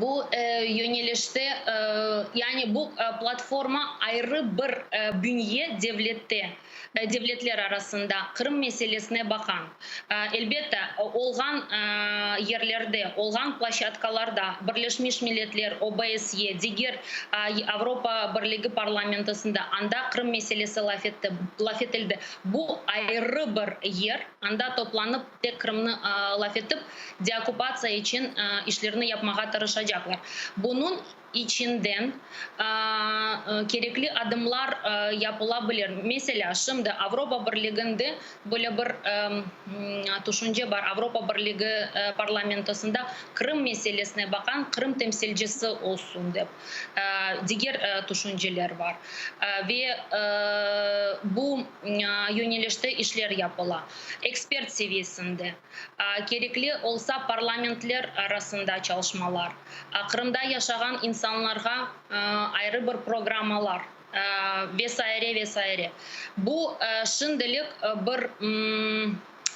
бұл ә, яғни бұл платформа айры бір ә, э, девлетте э, девлетлер арасында қырым мәселесіне бақан ә, э, олған ә, ерлерде олған площадкаларда бірлешмеш милетлер, обсе дегер ә, европа бірлігі парламентысында анда қырым мәселесі лафетті, лафетелді бұл айры бір ер анда топланып тек қырымны ә, деокупация деоккупация үшін ә, барынша дякую бұның ичинден кереклі э, керекли адымлар ә, япыла білер мәселе шымды авропа бірлігінде біле бір ә, тушунже бар авропа бірлігі ә, парламентосында крым мәселесіне бақан крым темсилчиси олсун деп ә, дигер ә, тушунжелер бар ә, ве ә, бу ә, юнелеште япыла эксперт севесінде ә, керекли олса парламентлер арасында чалышмалар ақырында яшаған инсанларға айры бір программалар весайре весайре бұл шындылық бір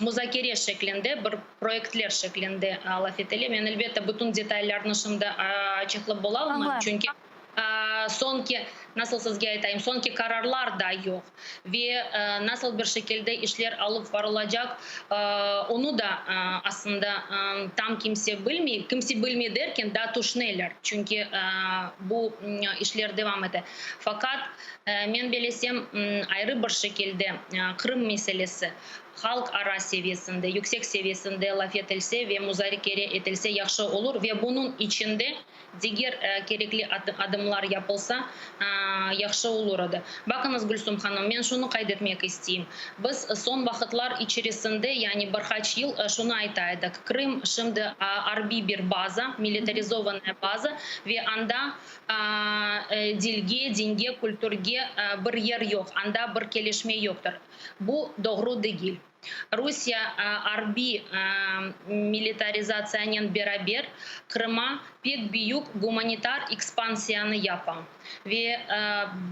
музакере шеклінде бір проектлер шеклінде алаф етеле мен әлбетте бүтін детальлярны шында ачыклап бола алмаймын чүнки соңки Nasıl nasılsızca etayım. Sonki kararlar da yok. Ve e, nasıl bir şekilde işler alıp varılacak e, onu da e, aslında e, tam kimse bilmiyor. Kimse bilmiyor derken daha tuşneler. Çünkü bu işler devam eder. Fakat e, ben belesem ayrı bir şekilde Kırım meselesi halk ara seviyesinde, yüksek seviyesinde laf edilse ve müzakere edilse yaxşı olur ve bunun içinde diğer e, gerekli adımlar yapılsa e, яхшы улурады бакыңыз гүлсум ханым мен шуны кайд этмек истейм без сон вакытлар ичересинде яни бир хач йыл шуны айта идек крым шимди арби база милитаризованная база ве анда Э, дилге динге культурге э, барьер жоқ анда бір келешме жоқтыр бұл доғру дегил Русия э, арби нен берабер Крыма пек биюк гуманитар экспансияны япа. Ве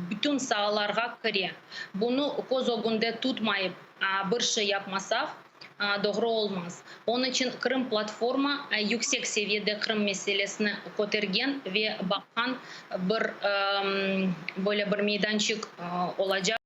бүтін сағаларға кыре. Бұны козогунде огынде тұтмайып бірші япмасақ, доғыру Олмаз. Он үшін Крым платформа юксек севиде Крым меселесне котерген ве бір, эм, бір мейданчик э, оладжа.